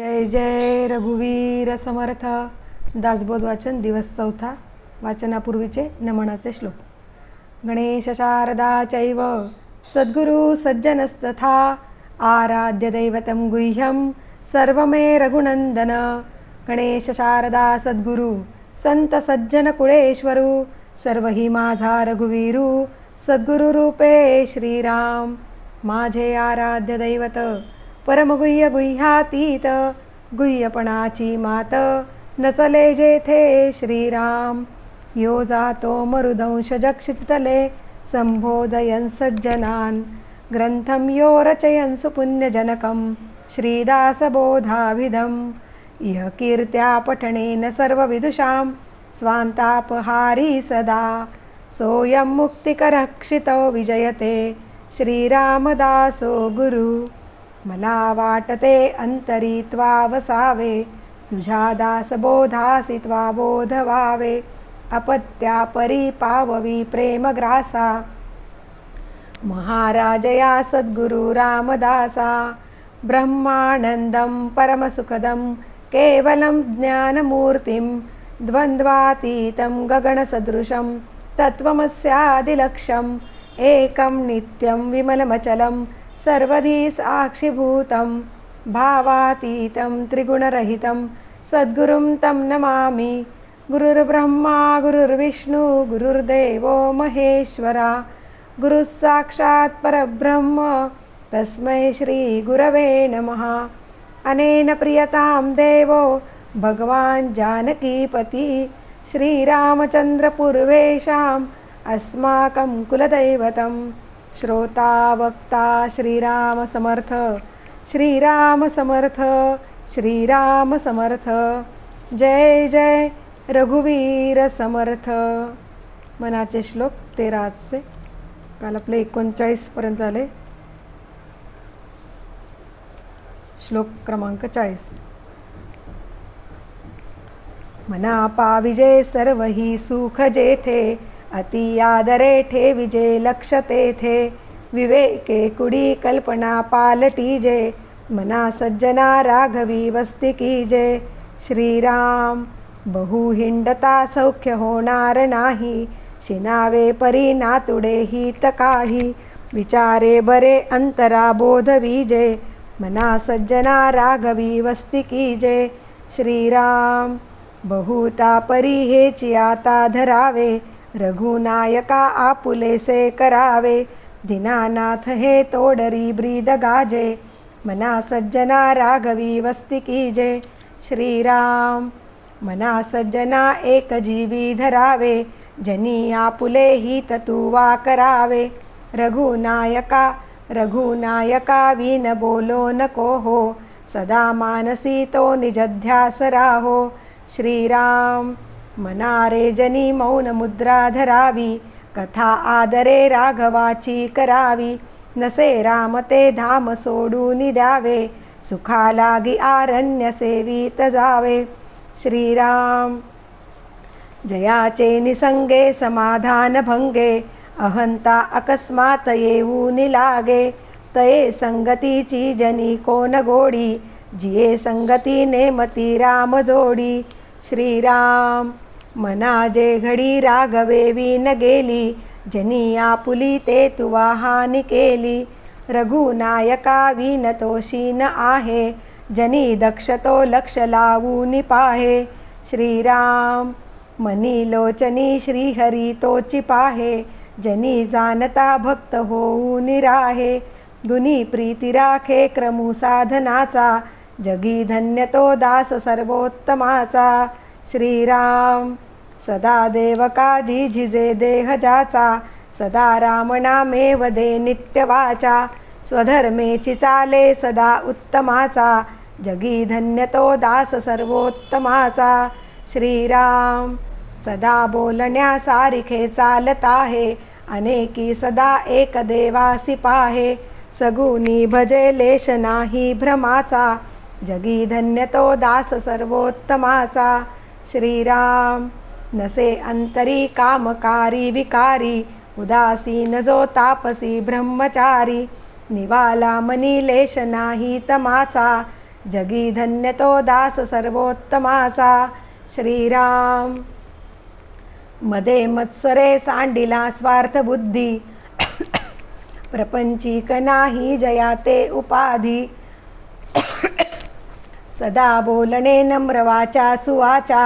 जय जय रघुवीर समर्थ. दासबोध वाचन दिवस चौथा. वाचनापूर्वीचे नमनाचे श्लोक. गणेश शारदा चैव. सद्गुरु सज्जनस्तथा. आराध्य दैवतं गुह्यं सर्वमे रघुनन्दन. गणेश शारदा सद्गुरु संत सज्जन कुळेश्वरू. सर्व ही माझा रघुवीरू सद्गुरु रूपे श्रीराम. माझे आराध्य दैवत परमगुह्य गुह्यातीत गुह्यपणाची मात. नसले जेथे श्रीराम यो जातो मरुदंश जक्षितले संबोधयन् सज्जनान्. ग्रन्थं यो रचयन् सुपुण्यजनकं श्रीदासबोधाभिधम् इह कीर्त्या पठनेन सर्वविदुषां स्वान्तापहारी सदा. सोऽयं मुक्तिकरक्षितो विजयते श्रीरामदासो गुरु. मला वाटते अंतरी त्वा वसावे तुझ्या दासबोधासी त्वा बोध व्हावे अपत्या परी पाववी प्रेमग्रासा. महाराजया सद्गुरु रामदासा. ब्रह्मानन्दं परमसुखदं केवलं ज्ञानमूर्तिं. द्वन्द्वातीतं गगणसदृशं तत्त्वमस्यादिलक्ष्यम् एकं नित्यं विमलमचलं सर्वधी साक्षिभूतं भावातीतं त्रिगुणरहितं सद्गुरुं तं नमामि। गुरुर्ब्रह्मा गुरुर्विष्णू गुरुर्देवो महेश्वरा। गुरुः साक्षात् परब्रह्म तस्मै श्रीगुरवे नमः। अनेन प्रियतां देवो भगवान् जानकीपति। श्रीरामचन्द्रपूर्वेषाम् अस्माकं कुलदैवतं श्रोता वक्ता श्रीराम समर्थ। श्रीराम समर्थ श्रीराम समर्थ। जय जय रघुवीर समर्थ। मनाचे श्लोक तेरा आजचे काल आपले एकोणचाळीसपर्यंत आले श्लोक क्रमांक चाळीस. मना पाविजे सर्व ही सुख जेथे अति आदरे ठेविजे लक्ष तेथे. विवेके कुडी कल्पना पालटीजे मना सज्जना राघवी वस्ती कीजे श्रीराम बहु हिंडता सौख्य होणार नाही. शिनावे परी नातुडे हित काही. विचारे बरे अंतरा बोध जे. मना सज्जना राघवी वस्ती कीजे श्रीराम बहुता परी हेची आता धरावे. रघुनायका आपुलेसे करावे दीनानाथ हे तोडरी ब्रीद गाजे मना सज्जना राघवी वस्ती कीजे श्रीराम मना सज्जना एक जीवी धरावे जनी आपुले ही तुवा करावे रघुनायका रघुनायका विन बोलो नको हो सदा मानसी तो निजध्यास राहो श्रीराम मनारे जनी मौन मुद्रा धरावी कथा आदरे राघवाची करावी. नसे राम ते धाम सोडून द्यावे सुखा लागी आरण्य सेवित जावे. श्रीराम जयाचे निसंगे समाधान भंगे अहंता अकस्मात येऊन लागे. तये संगतीची जनी कोण गोडी जिये संगती नेमती राम जोडी. श्रीराम मना जे घडी राघवे न गेली जनी आपुली ते तुवा हानी केली. रघुनायका विन तोशीन आहे जनी दक्ष तो लक्ष लावून पाहे. श्रीराम मनी लोचनी श्रीहरी तोची पाहे जनी जाणता भक्त होऊन राहे. दुनी प्रीती राखे क्रमू साधनाचा जगी धन्य तो दास सर्वोत्तमाचा. श्रीराम सदा देव काजी झिजे देह जाचा सदा रामनामे वदे नित्यवाचा स्वधर्मेची चाले सदा उत्तमाचा जगी धन्य तो दास सर्वोत्तमाचा. श्रीराम सदा बोलण्या सारिखे चालत आहे अनेकी सदा एक देवासी पाहे सगुनी भजे लेश नाही भ्रमाचा. जगी धन्यतो दास सर्वोत्तमाचा. श्रीराम नसे अंतरी कामकारी विकारी उदासीन जो तापसी ब्रह्मचारी निवाला मनी लेश नाही तमाचा. जगी धन्यतो दास सर्वोत्तमाचा. श्रीराम मदे मत्सरे सांडिला स्वार्थ बुद्धी. प्रपंचिक नाही जया ते उपाधी. सदा बोलणे नम्र वाचा सुवाचा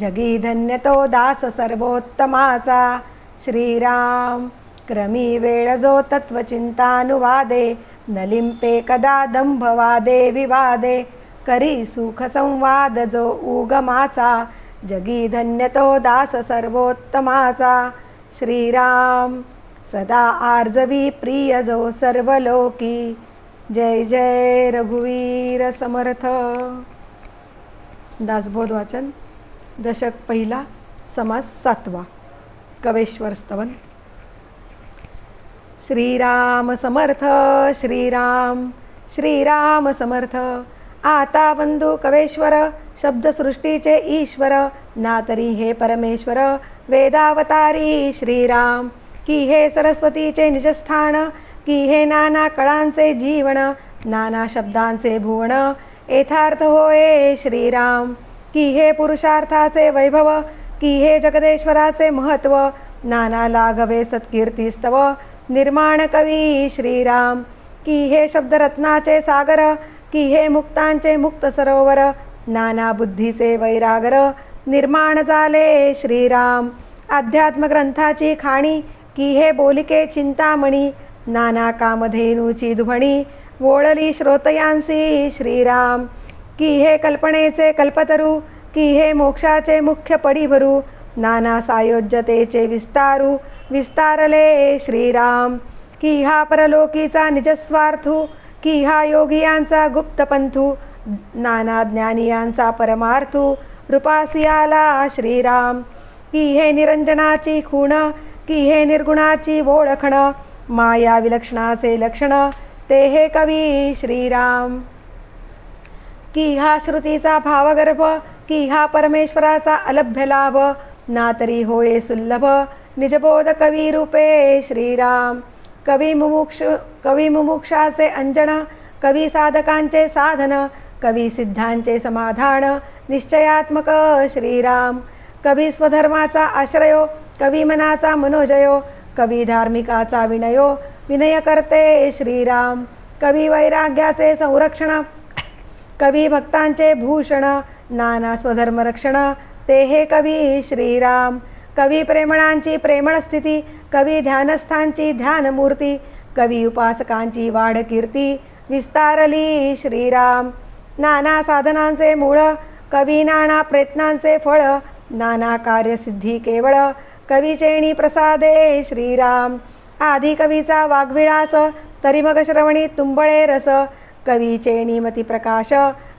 जगी धन्य तो दास सर्वोत्तमाचा. श्रीराम क्रमी वेळ जो तत्वचिंतानुवादे न लिंपे कदा दंभवादे विवादे. करी सुख संवाद जो उगमाचा जगी धन्य तो दास सर्वोत्तमाचा. श्रीराम सदा आर्जवी प्रिय जो सर्वलोकी. जय जय रघुवीर समर्थ. दासबोध वाचन दशक पहिला समास सातवा कवेश्वर स्तवन. श्रीराम समर्थ श्रीराम श्रीराम समर्थ. आता बंधू कवेश्वर शब्दसृष्टीचे ईश्वर ना तरी हे परमेश्वर वेदावतारी श्रीराम. की हे सरस्वतीचे निजस्थान की हे नाना कळांचे जीवन नाना शब्दांचे भुवन येथार्थ होय श्रीराम की हे पुरुषार्थाचे वैभव की हे जगदेश्वराचे महत्त्व. नाना लाघवे सत्कीर्तिस्तव निर्माण कवी श्रीराम. की हे शब्दरत्नाचे सागर की हे मुक्तांचे मुक्त सरोवर. नाना बुद्धीचे वैरागर निर्माण झाले श्रीराम. अध्यात्मग्रंथाची खाणी की हे बोलिके चिंतामणी. नाना कामधेनूची ध्वनी वोळली श्रोतयांसी. श्रीराम की हे कल्पनेचे कल्पतरू की हे मोक्षाचे मुख्य पडीभरू नाना सायोज्यतेचे विस्तारू विस्तारले श्रीराम की हा परलोकीचा निजस्वार्थू की हा योगियांचा गुप्तपंथू नाना ज्ञानियांचा परमार्थू रूपासियाला श्रीराम की हे निरंजनाची खूण की हे निर्गुणाची ओळखणं माया विलक्षणाचे लक्षण ते हे कवी श्रीराम. की हा श्रुतीचा भावगर्भ की हा परमेश्वराचा अलभ्य लाभ ना तरी होय सुलभ निजबोध कवी रूपे श्रीराम. कवी मुमुक्ष कवी मुमुक्षाचे अंजन कवी साधकांचे साधन कवी सिद्धांचे समाधान निश्चयात्मक श्रीराम. कवी स्वधर्माचा आश्रयो कवी मनाचा मनोजयो कवी धार्मिकाचा विनयो विनय करते श्रीराम. कवी वैराग्याचे संरक्षण कवी भक्तांचे भूषण नाना स्वधर्मरक्षण ते हे कवी श्रीराम. कवी प्रेमणांची प्रेमणस्थिती कवी ध्यानस्थांची ध्यानमूर्ती कवी उपासकांची वाढ कीर्ती विस्तारली श्रीराम. नाना साधनांचे मूळ कवी नाना प्रयत्नांचे फळ नाना कार्यसिद्धी केवळ कविचेणी प्रसादे श्रीराम। आधी कवीचा वाग्विळास तरी मग श्रवणी तुंबळे रस। कवीचेणी मती प्रकाश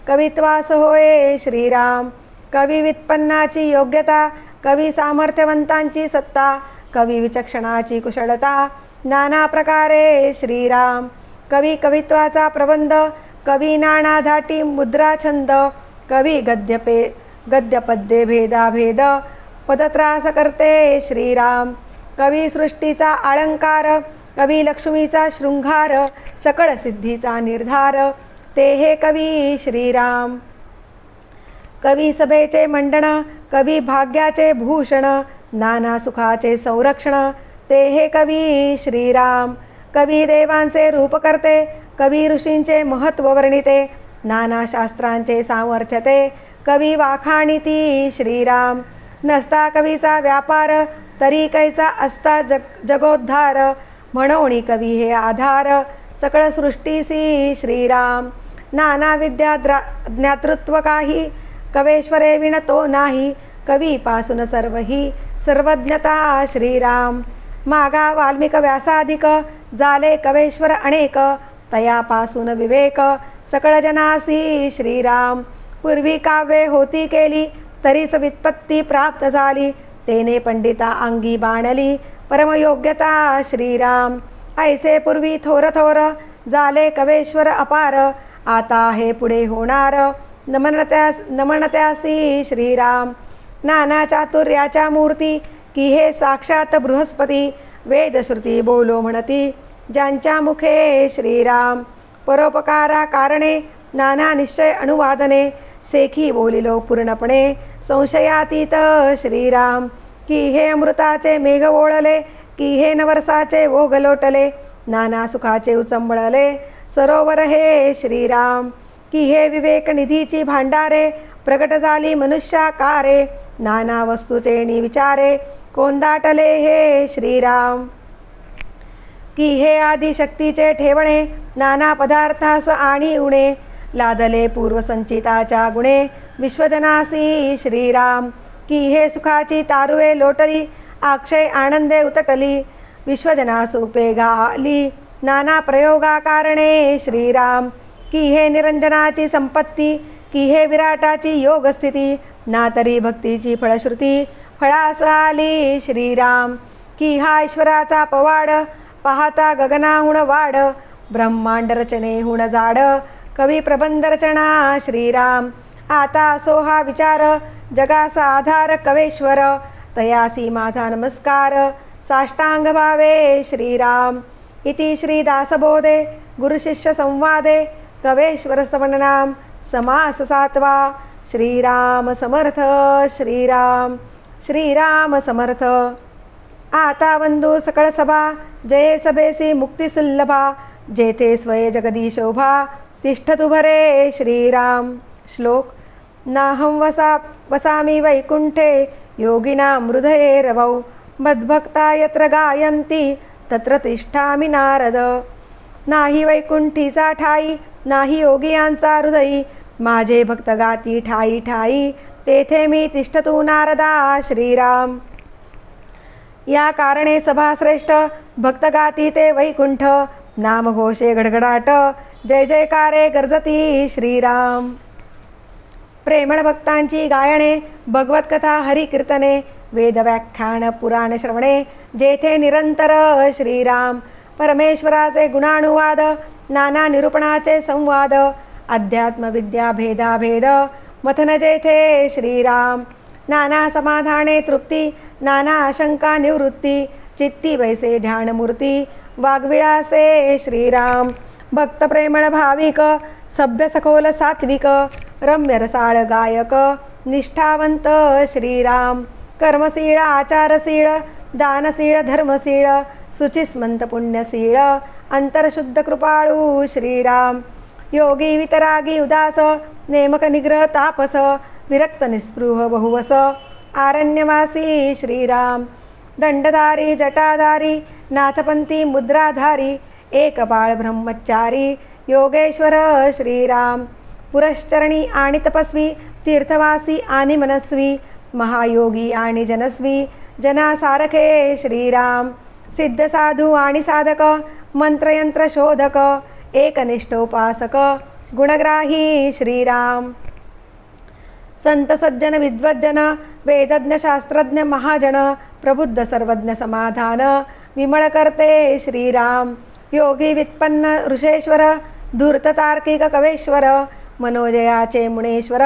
कवित्वास होय श्रीराम। कवी व्युत्पन्नाची योग्यता कवी सामर्थ्यवंतांची सत्ता कवी विचक्षणाची कुशलता नाना प्रकारे श्रीराम। कवी कवित्वाचा प्रबंध कवी नाना धाटी मुद्रा छंद कवी गद्यपे गद्यपद्ये भेदाभेद पदत्रास करते श्रीराम. कवी सृष्टीचा कवी लक्ष्मीचा शृंगार सकळ सिद्धीचा निर्धार ते हे कवी श्रीराम. कवी सभेचे मंडण कवी भाग्याचे भूषण नाना सुखाचे संरक्षण ते हे कवी श्रीराम. कवी देवांचे रूप करते कवी ऋषींचे महत्त्व वर्णिते नाना शास्त्रांचे सामर्थ्यते कवी वाखाणिती श्रीराम. नसता कवीचा व्यापार तरी कैचा असता जग जगोद्धार. म्हणवणी कवी हे आधार. सकळ सृष्टीसी श्रीराम. नाना विद्या द्रा ज्ञातृत्व काही. कवेश्वरे विण तो नाही. कवीपासून सर्वही सर्वज्ञता श्रीराम. मागा वाल्मिक व्यासाधिक जाले कवेश्वर अनेक. तयापासून विवेक सकळ जनासी श्रीराम. पूर्वी काव्ये होती केली तरीच व्युत्पत्ती प्राप्त झाली. तेने पंडिता अंगी बाणली. परमयोग्यता श्रीराम. ऐसे पूर्वी थोर थोर झाले कवेश्वर अपार. आता हे पुढे होणार. नमनत्यास नमनत्यासी श्रीराम. नाना चातुर्याच्या मूर्ती की हे साक्षात बृहस्पती. वेदश्रुती बोलो म्हणती ज्यांच्या मुखे श्रीराम. परोपकारा कारणे नाना निश्चय अनुवादने. सेखी बोलिलो पूर्णपणे. संशयातीत श्रीराम. की हे अमृताचे मेघ ओळले की हे नवरसाचे ओघ लोटले नाना सुखाचे उचंबळले. सरोवर हे श्रीराम. की हे विवेक निधीची भांडारे प्रगट झाली मनुष्याकारे. नाना वस्तूचे विचारे कोंदाटले हे श्रीराम. की हे आदिशक्तीचे ठेवणे नाना पदार्थास आणि उणे लादले पूर्वसंचिताच्या गुणे. विश्वजनासी श्रीराम की हे सुखाची तारुवे लोटली अक्षय आनंदे उतटली विश्वजनासुपे उपेगा आली नाना प्रयोगा कारणे श्रीराम की हे निरंजनाची संपत्ती की हे विराटाची योगस्थिती ना तरी भक्तीची फळश्रुती फळास आली श्रीराम की हा ईश्वराचा पवाड पाहता गगनाहुण वाढ ब्रह्मांड रचनेहुण जाड कवी प्रबंध रचना श्रीराम आता असो हा विचार जगाचा आधार कवेश्वर. तयासी माझा नमस्कार. साष्टांग भावे श्रीराम. इति श्रीदासबोधे गुरुशिष्य संवादे कवेश्वर सवनाम समास सात्वा. श्रीराम समर्थ श्रीराम श्रीराम समर्थ. आता बंधू सकळ सभा जय सभेसी मुक्तिसुल्लभा जेथे स्वय जगदी शोभा तिष्ठतु भरे श्रीराम. श्लोक नाहं वसा वसामि वैकुण्ठे योगिनां हृदये रवौ। मद्भक्ता यत्र गायन्ति तत्र तिष्ठामि नारद। नाही वैकुंठीचा ठाई नाही योगियांचा हृदयी। माझे भक्त गाती ठाई ठाई तेथे मी तिष्ठतू नारदा श्रीराम। या कारणे सभाश्रेष्ठ भक्तगाती ते वैकुंठ नामघोषे गडगडाट। जय जयकारे गर्जती श्रीराम। प्रेमळ भक्तांची गायणे भगवतकथा हरिकीर्तने वेदव्याख्यान पुराण श्रवणे जेथे निरंतर श्रीराम परमेश्वराचे गुणानुवाद नाना निरूपणाचे संवाद अध्यात्मविद्या भेदाभेद मथन जेथे श्रीराम नाना समाधाने तृप्ती नाना आशंका निवृत्ती चित्ती वैसे ध्यानमूर्ती वाग्विळासे श्रीराम भक्तप्रेमळ भाविक सभ्य सखोल सात्विक रम्य रसाळ गायक निष्ठावंत श्रीराम कर्मशीळ आचारशीळ दानशीळ धर्मशीळ सुचिस्मंत पुण्यशीळ अंतरशुद्ध कृपाळू श्रीराम योगी वितरागी उदास नेमक निग्रह तापस विरक्त निस्पृह बहुवस आरण्यवासी श्रीराम दंडधारी जटाधारी नाथपंथी मुद्राधारी एक बाळ ब्रह्मचारी योगेश्वर श्रीराम पुरश्चरणी आणि तपस्वी तीर्थवासी आणि मनस्वी महायोगी आणि जनस्वी जनासारखे श्रीराम सिद्ध साधू आणि साधक मंत्रयंत्र शोधक एकनिष्ठोपासक गुणग्राही श्रीराम. संत सज्जन विद्वज्जन वेदज्ञ शास्त्रज्ञ महाजन प्रबुद्ध सर्वज्ञ समाधान विमळकर्ते श्रीराम योगी वित्पन्न ऋषेश्वर धूर्ततार्किक कवेश्वर मनोजयाचे मुनेश्वर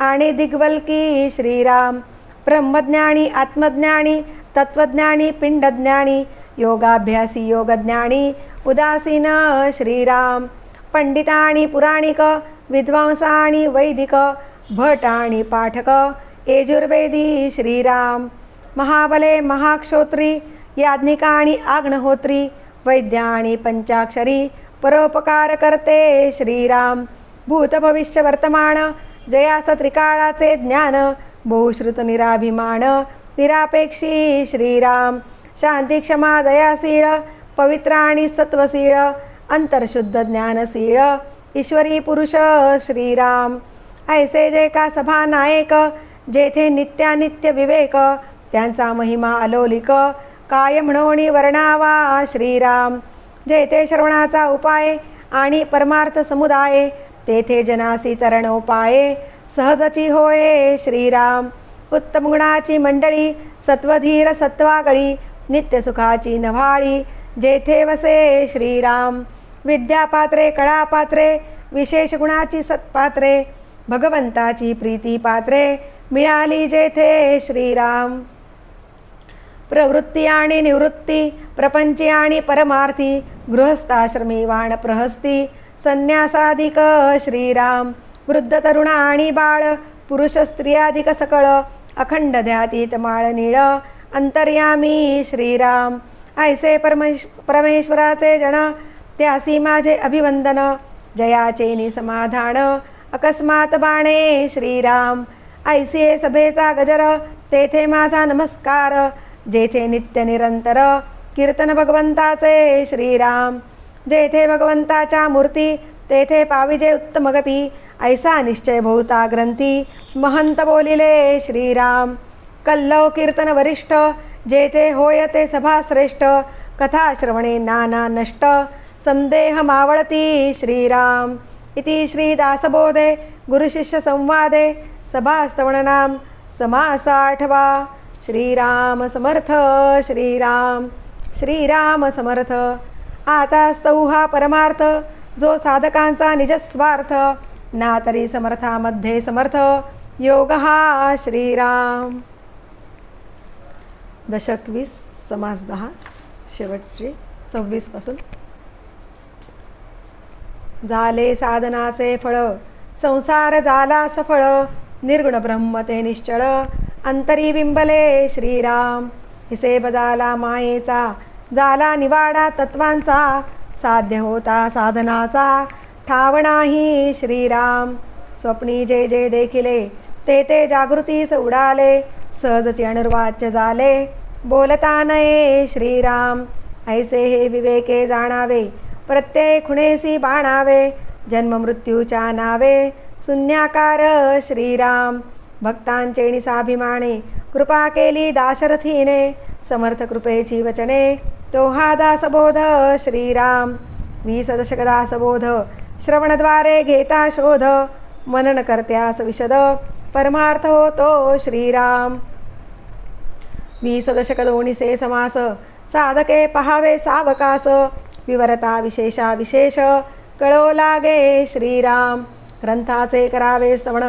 आणि दिग्वल्की श्रीराम ब्रह्मज्ञानी आत्मज्ञानी तत्वज्ञानी पिंडज्ञानी योगाभ्यासी योगज्ञानी उदासीन श्रीराम पंडित पुराणिक विद्वांस वैदिक भट आणि पाठक यजुर्वेदी श्रीराम महाबले महाक्षोत्री याज्ञिकाणी आग्नहोत्री वैद्य पंचाक्षरी परोपकार करते श्रीराम भूत भविष्य वर्तमान जयास त्रिकाळाचे ज्ञान बहुश्रुत निराभिमान निरापेक्षी श्रीराम शांती क्षमा दयाशीळ पवित्र आणि सत्वशीळ अंतरशुद्ध ज्ञानशीळ ईश्वरी पुरुष श्रीराम. ऐसे जे का सभा नायक जेथे नित्यानित्य विवेक त्यांचा महिमा अलोलिक काय म्हणोणी वर्णावा श्रीराम. जेथे श्रवणाचा उपाय आणि परमार्थ समुदाय तेथे जनासी तरणोपाये सहजची होय श्रीराम. उत्तम गुणाची मंडळी सत्वधीर सत्वागळी नित्यसुखाची नव्हाळी जेथे वसे श्रीराम. विद्यापात्रे कळापात्रे विशेष गुणाची सत्पात्रे भगवंताची प्रीती पात्रे मिळाली जेथे श्रीराम. प्रवृत्ती आणि निवृत्ती प्रपंची आणि परमार्थी गृहस्थाश्रमी वाण प्रहस्ती संन्यासाधिक श्रीराम. वृद्ध तरुण आणि बाळ पुरुष स्त्रियाधिक सकळ अखंड ध्यातीत माळ निळ अंतर्यामी श्रीराम. ऐसे परमेश परमेश्वराचे जन त्यासी माझे अभिवंदन जयाचे निसमाधान अकस्मात बाणे श्रीराम. ऐसे सभेचा गजर तेथे माझा नमस्कार जेथे नित्य निरंतर कीर्तन भगवंताचे श्रीराम. जेथे भगवंताच्या मूर्ती तेथे पाविजे उत्तम गती ऐसा निश्चय बहुता ग्रंथी. महंत बोलिले श्रीराम कल्लव कीर्तन वरिष्ठ जेथे होय ते सभा श्रेष्ठ कथा श्रवणे नाना नष्ट. संदेह मावळती श्रीराम इति श्रीदासबोधे गुरुशिष्य संवादे सभास्तवणनाम समास आठवा श्रीराम समर्थ श्रीराम श्रीराम समर्थ. आता स्तौ हा परमार्थ जो साधकांचा निजस्वार्थ ना तरी समर्थामध्ये समर्थ. योग हा श्रीराम. दशक वीस समास दहा शेवटची सव्वीसपासून झाले साधनाचे फळ संसार झाला सफळ निर्गुण ब्रह्म ते निश्चळ. अंतरी बिंबले श्रीराम हिसेब झाला मायेचा झाला निवाडा तत्वांचा साध्य होता साधनाचा. ठाव नाही श्रीराम. स्वप्नी जे जे देखिले ते ते जागृतीस उडाले. सहजचे अनुर्वाच्य झाले. बोलता नये श्रीराम. ऐसे हे विवेके जाणावे. प्रत्येक खुणेसी बाणावे. जन्ममृत्यूच्या नावे. शून्याकार श्रीराम. भक्तांचे निसाभिमाने. कृपा केली दाशरथीने. समर्थ कृपेची वचने. तो हा दासबोध श्रीराम. वीस दशक दासबोध श्रवणद्वारे घेता शोध मनन करत्यास विशद परमार्थ होतो श्रीराम. वीस दशक दोणीसे समास साधके पहावे सावकास विवरता विशेषा विशेष कळो लागे श्रीराम. ग्रंथाचे करावे स्तवण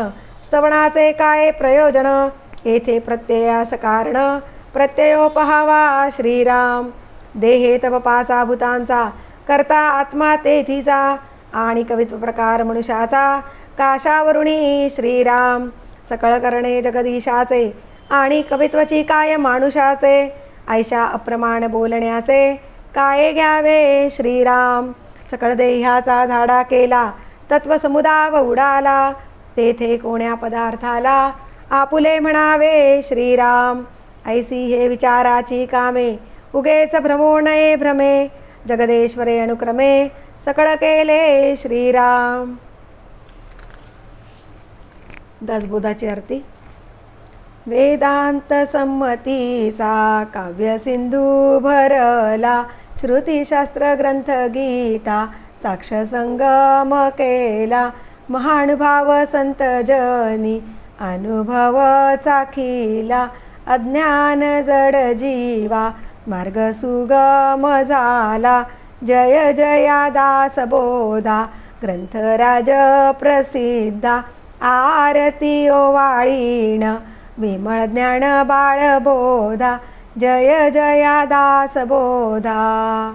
स्तवणाचे काय प्रयोजन येथे प्रत्ययास कारण प्रत्ययो पहावा श्रीराम. देहे तप पाचा भूतांचा करता आत्मा तेथीचा आणि कवित्व प्रकार मनुष्याचा काशावरुणी श्रीराम सकळ करणे जगदीशाचे आणि कवित्वची काय मानुषाचे ऐशा अप्रमाण बोलण्याचे काय घ्यावे श्रीराम सकळ देह्याचा झाडा केला तत्वसमुदाव उडाला तेथे कोण्या पदार्थाला आपुले म्हणावे श्रीराम ऐसी हे विचाराची कामे उगेच भ्रमो नये भ्रमे जगदेश्वरे अनुक्रमे सकळ केले श्रीराम. दासबोधाची आरती. वेदांत संमतीचा काव्यसिंधू भरला श्रुतीशास्त्र ग्रंथ गीता साक्ष संगम केला महानुभाव संत जनी अनुभव चाखिला अज्ञान जड जीवा मार्ग सुगम झाला. जय जया दास बोधा. ग्रंथराज प्रसिद्धा. आरती ओवाळीण विमळ ज्ञान बाळबोधा जय जया दास बोधा.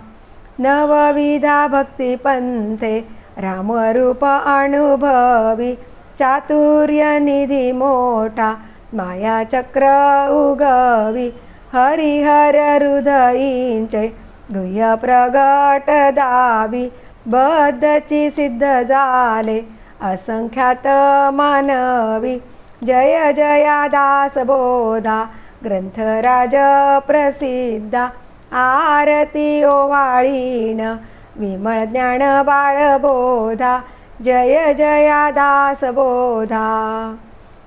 नवविधा भक्तिपंथे रामरूप अनुभवी. चातुर्य निधी मोठा. मायाचक्र उगवी. हरिहर हृदयींचे गुह्य प्रगट दावी बद्धची सिद्ध झाले असंख्यात मानवी. जय जया दास बोधा ग्रंथराज प्रसिद्धा. आरती वाळीण विमळ ज्ञान बाळबोधा जय जया दास बोधा.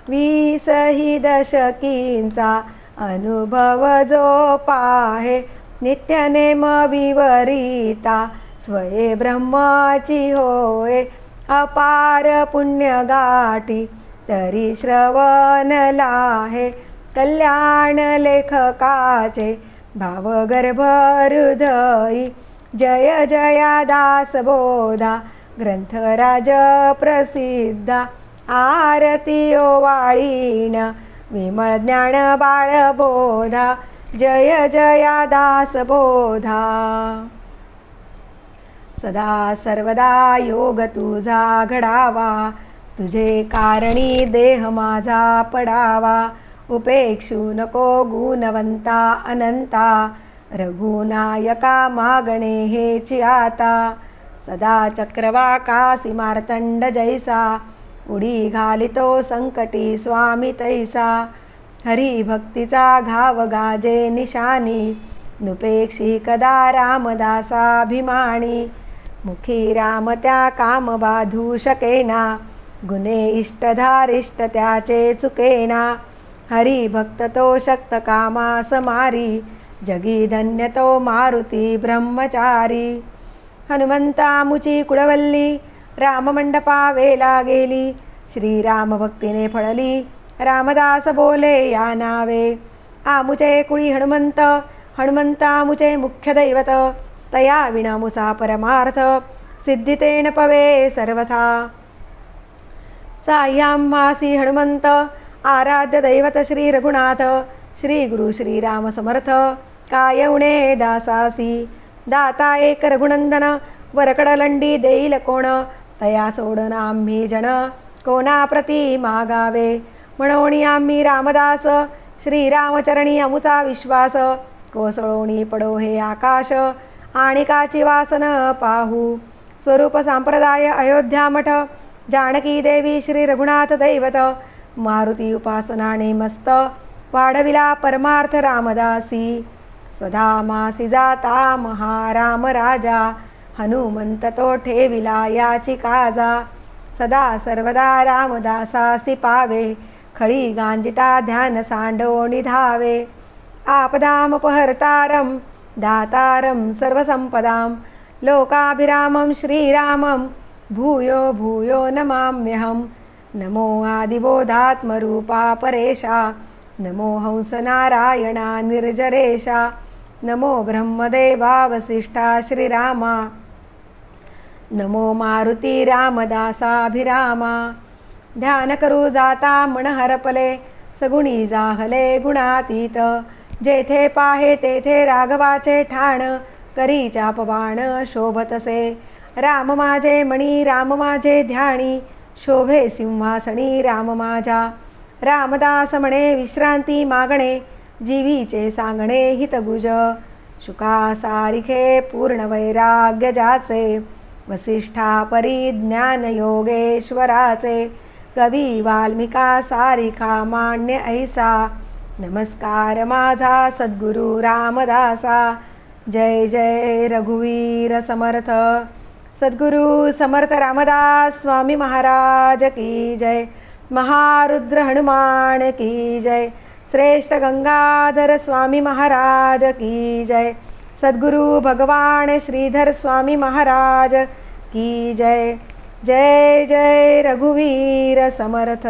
वीसही दशकींचा अनुभव जो पाहे नित्यनेम विवरिता. स्वये ब्रह्माची होय. अपार पुण्य गाठी तरी श्रवण लाहे. कल्याण लेखकाचे. भावगर्भ हृदयी. जय जया दास बोधा ग्रंथराज प्रसिद्धा. आरती वाळीण. विमळ ज्ञान बाळबोधा जय जया दास बोधा. सदा सर्वदा योग तुझा घडावा तुझे कारणी देह माझा पडावा. उपेक्षू नको गुणवंता अनंता रघुनायका मागणे हेची आता. सदा चक्रवाकासी मार्तंड जैसा उडी घालितो संकटी स्वामी तैसा. हरी भक्तीचा घाव गाजे निशानी. नुपेक्षी कदा रामदासाभिमानी. मुखी राम त्या काम बाधू शकेना. गुणे इष्टधारिष्ट त्याचे चुकेना. हरी भक्त तो शक्त कामा समारी जगी धन्य तो मारुती ब्रह्मचारी. हनुमंता मुची कुळवल्ली. राममंडपा वेला गेली श्रीराम भक्तीने फळली रामदास बोले या नावे. आमुचे कुळी हनुमंत हनुमंता मुचे मुख्य दैवत तया विणामुचा परमार्थ सिद्धितेन पवे सर्वथा. साह्यां मासी हनुमंत आराध्य दैवत श्री रघुनाथ श्री गुरु श्रीराम समर्थ कायवणे दासासी दाता एक रघुनंदन वरकडलंडी देईल कोण तया सोडन आम्ही जन कोणाप्रती मागावे. म्हणोनी आम्ही रामदास. श्रीरामचरणी अमुचा विश्वास. कोसळोणी पडो हे आकाश. आणि काची वासन पाहू. स्वरूप संप्रदाय अयोध्या मठ. जानकी देवी श्री रघुनाथ दैवत. मारुती उपासनाने मस्त. वाढविला परमार्थ रामदासी. स्वधामासी जाता महाराम राजा. हनुमंत तो ठेविला याची काजा सदा सर्वदा रामदासासी पावे खळी गांजिता ध्यान सांडोणी धावे आपदामपहर्तारं दातारं सर्वसंपदाम लोकाभिरामं श्रीरामं भूयो भूयो नमाम्यहं। नमो आदिबोधात्मरूपा परेशा नमो हंसनारायणा निर्जरेशा नमो ब्रह्मदेवावसिष्ठा श्रीरामा। नमो मारुती रामदासाभिरामा। ध्यान करू जाता मन हरपले सगुणी जाहले गुणातीत। जेथे पाहे तेथे राघवाचे ठाण करी चापबाण शोभतसे। राम माझे मणी राम माझे ध्याणी शोभे सिंहासणी राम माझा। रामदास म्हणे विश्रांती मागणे जीवीचे सांगणे हितगुज। शुका सारिखे पूर्ण वैराग्य जाचे वसिष्ठा परिज्ञान योगेश्वराचे कवी वाल्मिका सारिखा मान्य ऐसा नमस्कार माझा सद्गुरु रामदासा जय जय रघुवीर समर्थ। सद्गुरु समर्थ रामदास स्वामी महाराज की जय। महारुद्र हनुमान की जय। श्रेष्ठ गंगाधर स्वामी महाराज की जय। सद्गुरु भगवान श्रीधर स्वामी महाराज की जय. जय जय रघुवीर समर्थ.